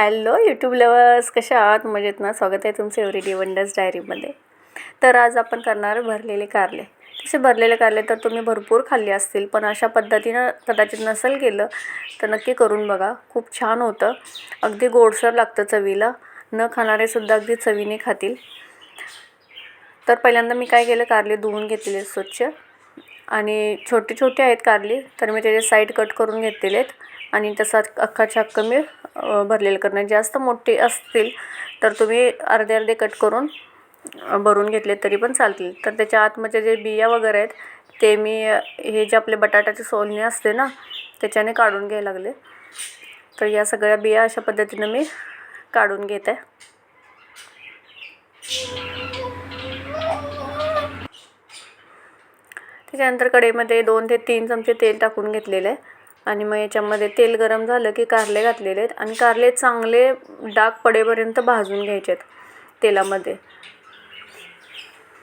Hello YouTube lovers कशा आहात? मजेत ना? स्वागत आहे तुमचं एव्हरीडे वंडर्स डायरीमध्ये. तर आज आपण करणार भरलेले कारले. तसे भरलेले कारले तर तुम्ही भरपूर खाल्ले असतील पण अशा पद्धतीनं कदाचित नसेल केलं तर नक्की करून बघा. खूप छान होतं. अगदी गोडसर लागतं चवीला. न खाणारेसुद्धा अगदी चवीने खातील. तर पहिल्यांदा मी काय केलं? कारले धुवून घेतले स्वच्छ. आणि छोटे छोटे आहेत कारली तर मी त्याचे साईड कट करून घेतलेले आहेत आणि तसा अख्खाच्या अख्खं मी भरलेलं करणार जास्त मोठे असतील तर तुम्ही अर्धे अर्धे कट करून भरून घेतले तरी पण चालतील. तर त्याच्या आतमध्ये जे बिया वगैरे आहेत ते मी हे जे आपले बटाट्याचे सोलणे असते ना त्याच्याने काढून घ्यायला लागले. तर या सगळ्या बिया अशा पद्धतीनं मी काढून घेत. आहे त्याच्यानंतर कढईमध्ये दोन ते तीन चमचे तेल टाकून घेतलेलं आहे. आणि मग याच्यामध्ये तेल गरम झालं की कारले घातलेले आहेत. आणि कारले चांगले डाग पडेपर्यंत भाजून घ्यायचे आहेत तेलामध्ये.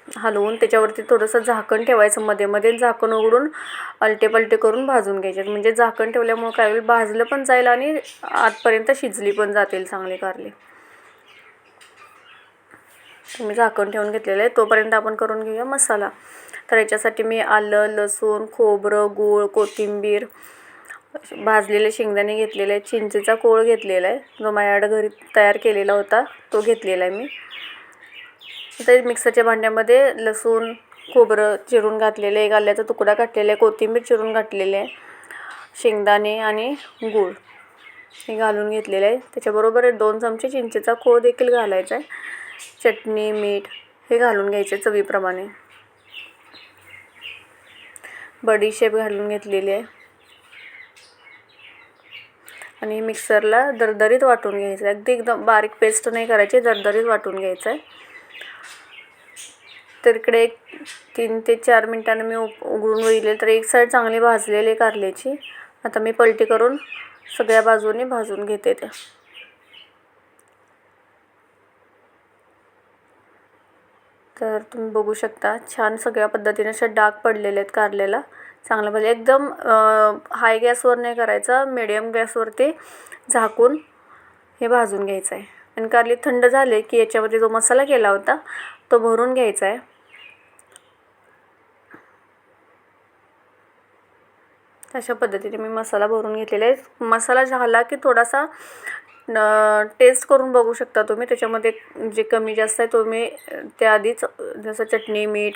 हलवून त्याच्यावरती थोडंसं झाकण ठेवायचं. मध्ये मध्ये झाकण उघडून अलटे पलटे करून भाजून घ्यायचे आहेत. म्हणजे झाकण ठेवल्यामुळं काय होईल? भाजलं पण जाईल आणि आतपर्यंत शिजली पण जातील चांगले कारले. तुम्ही झाकण ठेवून घेतलेलं आहे. तोपर्यंत आपण करून घेऊया मसाला. तर याच्यासाठी मी आलं लसूण खोबरं गूळ कोथिंबीर भाजलेले शेंगदाणे घेतलेले आहे चिंचेचा कोळ घेतलेला आहे. जो माझ्याकडं घरी तयार केलेला होता तो घेतलेला आहे मी. तर मिक्सरच्या भांड्यामध्ये लसूण खोबरं चिरून घातलेलं आहे. एक आल्याचा तुकडा घातलेला आहे. कोथिंबीर चिरून घातलेले आहे. शेंगदाणे आणि गूळ हे घालून घेतलेलं आहे. त्याच्याबरोबर दोन चमचे चिंचेचा खोळ देखील घालायचा आहे. चटणी मीठ हे घालून घ्यायचे चवीप्रमाणे. बडीशेप घालून घेतलेली आहे. आणि मिक्सरला दरदरीत वाटून घ्यायचं आहे अगदी एकदम बारीक पेस्ट नाही करायची दरदरीत वाटून घ्यायचं आहे तर इकडे एक तीन ते चार मिनटानं मी उघडून बघितले तर एक साईड चांगली भाजलेली आहे कारल्याची. आता मी पलटी करून सगळ्या बाजूने भाजून घेते त्या तर तुम्ही बघू शकता छान सगळ्या पद्धतीने असे डाग पडलेले आहेत कारल्याला चांगलं पाहिजे म्हणजे एकदम हाय गॅसवर नाही करायचं मिडियम गॅसवरती झाकून हे भाजून घ्यायचं आहे आणि कारली थंड झाले की याच्यामध्ये जो मसाला केला होता तो भरून घ्यायचा आहे अशा पद्धतीने मी मसाला भरून घेतलेला आहे. मसाला झाला की थोडासा न टेस्ट करून बघू शकता तुम्ही. त्याच्यामध्ये जे कमी जास्त आहे तुम्ही त्याआधीच जसं चटणी मीठ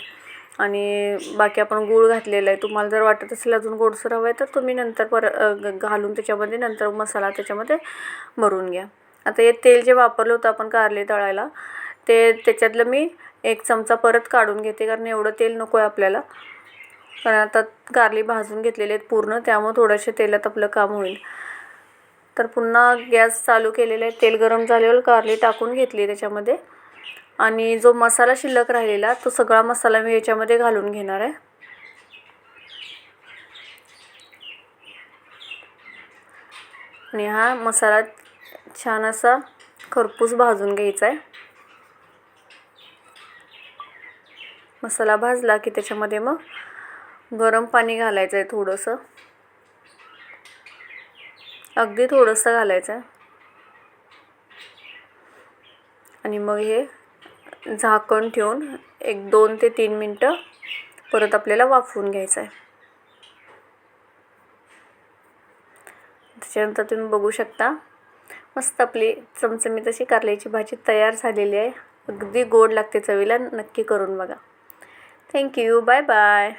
आणि बाकी आपण गूळ घातलेला आहे. तुम्हाला जर वाटत असेल अजून गोडसर हवं आहे तर तुम्ही नंतर पर घालून त्याच्यामध्ये नंतर मसाला त्याच्यामध्ये भरून घ्या. आता हे तेल जे वापरलं होतं आपण कारले तळायला ते त्याच्यातलं मी एक चमचा परत काढून घेते कारण एवढं तेल नको आहे आपल्याला. कारण आता कारली भाजून घेतलेले आहेत पूर्ण त्यामुळे थोडंसे तेलात आपलं काम होईल. तर पुन्हा गॅस चालू केलेला आहे. तेल गरम झाल्यावर कारली टाकून घेतली त्याच्यामध्ये. आणि जो मसाला शिल्लक राहिलेला तो सगळा मसाला मी याच्यामध्ये घालून घेणार आहे. आणि हा मसाला छान असा खरपूस भाजून घ्यायचा आहे. मसाला भाजला की त्याच्यामध्ये मग गरम पाणी घालायचं आहे थोडंसं. अगदी थोडंसं घालायचं. आणि मग हे झाकण ठेवून एक दोन ते तीन मिनटं परत आपल्याला वाफवून घ्यायचं आहे त्याच्यानंतर तुम्ही बघू शकता मस्त आपली चमचमीत अशी कारल्याची भाजी तयार झालेली आहे. अगदी गोड लागते चवीला नक्की करून बघा. Thank you bye bye